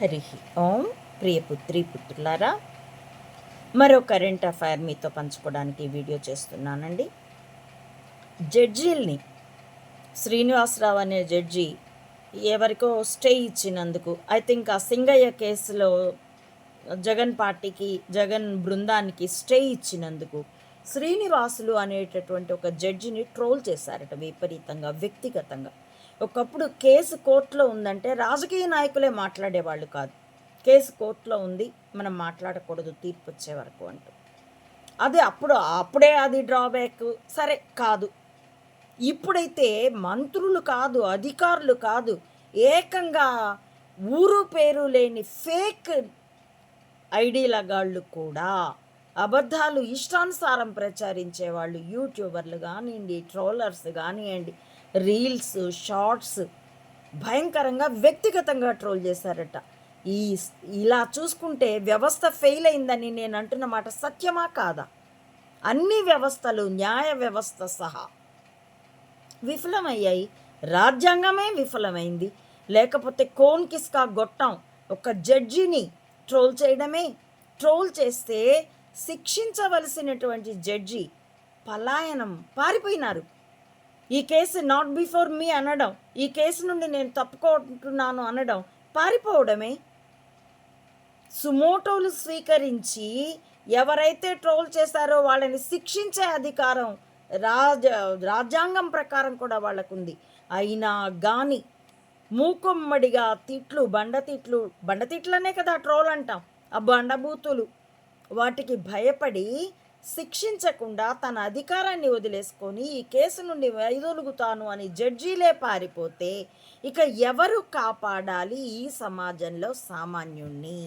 హరి ఓం ప్రియపుత్రి పుత్రులారా మరో current affair మీతో పంచుకోవడానికి వీడియో చేస్తున్నానండి. జడ్జీల్ని శ్రీనివాసరావు అనే జడ్జి ఎవరికో స్టే ఇచ్చినందుకు ఐ థింక్ ఆ సింగయ్య కేసులో జగన్ పార్టీకి జగన్ బృందానికి స్టే ఇచ్చినందుకు శ్రీనివాసులు అనేటటువంటి ఒక జడ్జిని ట్రోల్ చేశారట విపరీతంగా వ్యక్తిగతంగా. ఒకప్పుడు కేసు కోర్టులో ఉందంటే రాజకీయ నాయకులే మాట్లాడేవాళ్ళు కాదు. కేసు కోర్టులో ఉంది మనం మాట్లాడకూడదు తీర్పు వచ్చే వరకు అంటూ. అదే అప్పుడు అప్పుడే అది డ్రాబ్యాక్ సరే కాదు. ఇప్పుడైతే మంత్రులు కాదు అధికారులు కాదు ఏకంగా ఊరు పేరు లేని ఫేక్ ఐడీల గాళ్ళు కూడా అబద్ధాలు ఇష్టానుసారం ప్రచారించే వాళ్ళు యూట్యూబర్లు కానివ్వండి ట్రోలర్స్ కానివ్వండి రీల్స్ షార్ట్స్ భయంకరంగా వ్యక్తిగతంగా ట్రోల్ చేశారట. ఈ ఇలా చూసుకుంటే వ్యవస్థ ఫెయిల్ అయిందని నేను అంటున్న మాట సత్యమా కాదా? అన్ని వ్యవస్థలు న్యాయ వ్యవస్థ సహా విఫలమయ్యాయి. రాజ్యాంగమే విఫలమైంది. లేకపోతే కోన్ కిస్కా గొట్టం ఒక జడ్జిని ట్రోల్ చేయడమే. ట్రోల్ చేస్తే శిక్షించవలసినటువంటి జడ్జి పలాయనం పారిపోయినారు. ఈ కేసు నాట్ బిఫోర్ మీ అనడం ఈ కేసు నుండి నేను తప్పుకుంటున్నాను అనడం పారిపోవడమే. సుమోటోలు స్వీకరించి ఎవరైతే ట్రోల్ చేశారో వాళ్ళని శిక్షించే అధికారం రాజ రాజ్యాంగం ప్రకారం కూడా వాళ్ళకుంది. అయినా కానీ మూకొమ్మడిగా తిట్లు బండతిట్లు బండతిట్లనే కదా ట్రోల్ అంటాం. ఆ బండబూతులు వాటికి భయపడి శిక్షించకుండా తన అధికారాన్ని వదిలేసుకొని ఈ కేసు నుండి వైదొలుగుతాను అని జడ్జీలే పారిపోతే ఇక ఎవరు కాపాడాలి ఈ సమాజంలో సామాన్యుణ్ణి?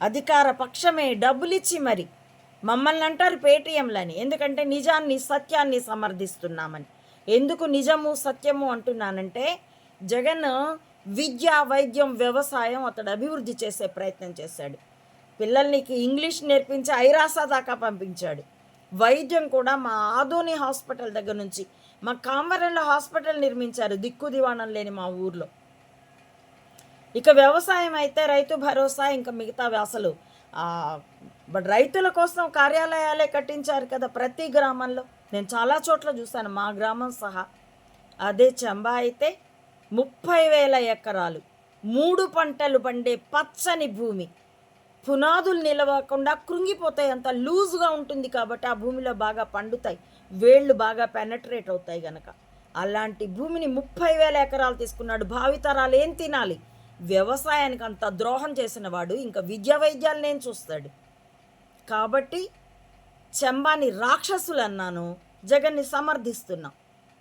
అధికార పక్షమే డబ్బులిచ్చి మరి. మమ్మల్ని అంటారు పేటీఎంలని. ఎందుకంటే నిజాన్ని సత్యాన్ని సమర్థిస్తున్నామని. ఎందుకు నిజము సత్యము అంటున్నానంటే జగన్ విద్య వైద్యం వ్యవసాయం అతడు అభివృద్ధి చేసే ప్రయత్నం చేశాడు. పిల్లల్నికి ఇంగ్లీష్ నేర్పించి ఐరాసా దాకా పంపించాడు. వైద్యం కూడా మా ఆదోని హాస్పిటల్ దగ్గర నుంచి మా కామరంలో హాస్పిటల్ నిర్మించారు దిక్కు దివాణం లేని మా ఊర్లో. ఇక వ్యవసాయం అయితే రైతు భరోసా ఇంకా మిగతా అసలు రైతుల కోసం కార్యాలయాలే కట్టించారు కదా ప్రతి గ్రామంలో. నేను చాలా చోట్ల చూశాను మా గ్రామం సహా. అదే చంబా అయితే ముప్పై వేల ఎకరాలు. మూడు పంటలు పండే పచ్చని భూమి. పునాదులు నిలవకుండా కృంగిపోతాయి. అంత లూజ్గా ఉంటుంది కాబట్టి ఆ భూమిలో బాగా పండుతాయి. వేళ్ళు బాగా పెనట్రేట్ అవుతాయి గనక. అలాంటి భూమిని ముప్పై వేల ఎకరాలు తీసుకున్నాడు. భావితరాలు ఏం తినాలి? వ్యవసాయానికి అంత ద్రోహం చేసిన వాడు ఇంకా విద్యా వైద్యాలను నేను చూస్తాడు. కాబట్టి చెంబాని రాక్షసులు అన్నాను. జగన్ని సమర్థిస్తున్నాం.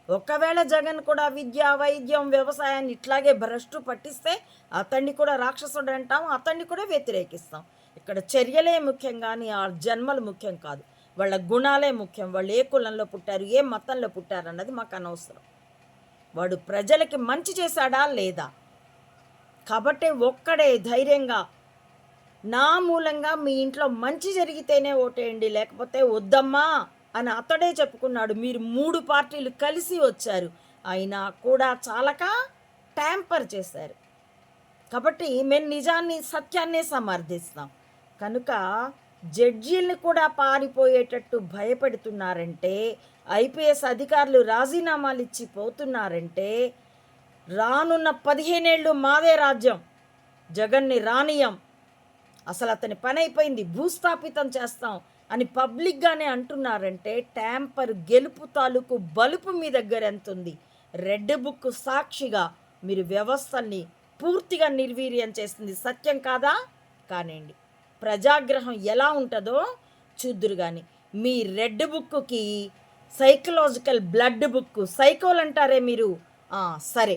ఒకవేళ జగన్ కూడా విద్య వైద్యం వ్యవసాయాన్ని ఇట్లాగే భ్రష్టు పట్టిస్తే అతన్ని కూడా రాక్షసుడు అంటాం అతన్ని కూడా వ్యతిరేకిస్తాం. ఇక్కడ చర్యలే ముఖ్యం కానీ ఆ జన్మలు ముఖ్యం కాదు. వాళ్ళ గుణాలే ముఖ్యం. వాళ్ళు ఏ కులంలో పుట్టారు ఏ మతంలో పుట్టారు అన్నది మాకు అనవసరం. వాడు ప్రజలకి మంచి చేశాడా లేదా? కాబట్టి ఒక్కడే ధైర్యంగా నా మూలంగా మీ ఇంట్లో మంచి జరిగితేనే ఓటేయండి లేకపోతే వద్దమ్మా. అని అతడే చెప్పుకున్నాడు. మీరు మూడు పార్టీలు కలిసి వచ్చారు. అయినా కూడా చాలక ట్యాంపర్ చేశారు. కాబట్టి మేము నిజాన్ని సత్యాన్నే సమర్థిస్తాం. కనుక జడ్జీల్ని కూడా పారిపోయేటట్టు భయపెడుతున్నారంటే ఐపీఎస్ అధికారులు రాజీనామాలు ఇచ్చి పోతున్నారంటే రానున్న పదిహేనేళ్ళు మాదే రాజ్యం. జగన్ని రానియం అసలు అతని పని అయిపోయింది. భూస్థాపితం చేస్తాం. అని పబ్లిక్గానే అంటున్నారంటే ట్యాంపర్ గెలుపు తాలూకు బలుపు మీ దగ్గర ఎంత ఉంది? రెడ్ బుక్ సాక్షిగా మీరు వ్యవస్థల్ని పూర్తిగా నిర్వీర్యం చేస్తుంది సత్యం కాదా? కానివ్వండి. ప్రజాగ్రహం ఎలా ఉంటుందో చూద్దురు కానీ మీ రెడ్ బుక్కి సైకలాజికల్ బ్లడ్ బుక్ సైకోల్ అంటారే మీరు? సరే.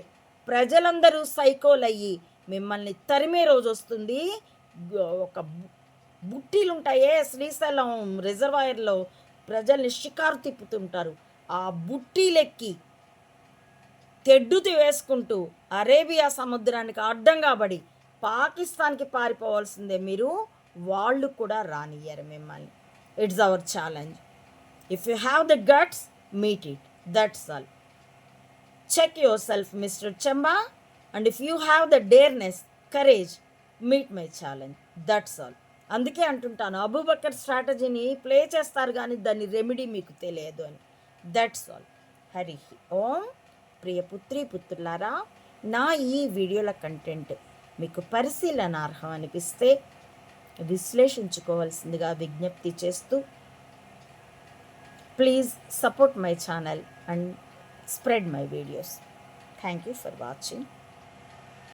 ప్రజలందరూ సైకోల్ అయ్యి మిమ్మల్ని తరిమే రోజు వస్తుంది. ఒక బుట్టీలు ఉంటాయే శ్రీశైలం రిజర్వాయర్లో. ప్రజల్ని షికారు తిప్పుతుంటారు. ఆ బుట్టీలెక్కి తెడ్డుతి వేసుకుంటూ అరేబియా సముద్రానికి అడ్డంగా పడి పాకిస్తాన్కి పారిపోవాల్సిందే మీరు. వాళ్ళు కూడా రానియ్యారు మిమ్మల్ని. It's our challenge. If you have the guts meet it. That's all. Check yourself mister Chemba. And if you have the dareness courage meet my challenge. That's all. అందుకే అంటుంటాను అబూబక్కర్ స్ట్రాటజీని ప్లే చేస్తారు కానీ దాని రెమెడీ మీకు తెలియదు అని. That's all Hari Om. ప్రియ పుత్రి పుత్రులారా నా ఈ వీడియోల కంటెంట్ మీకు పరిశీలనార్హం అనిపిస్తే విశ్లేషించుకోవాల్సిందిగా విజ్ఞప్తి చేస్తూ please support my channel and spread my videos thank you for watching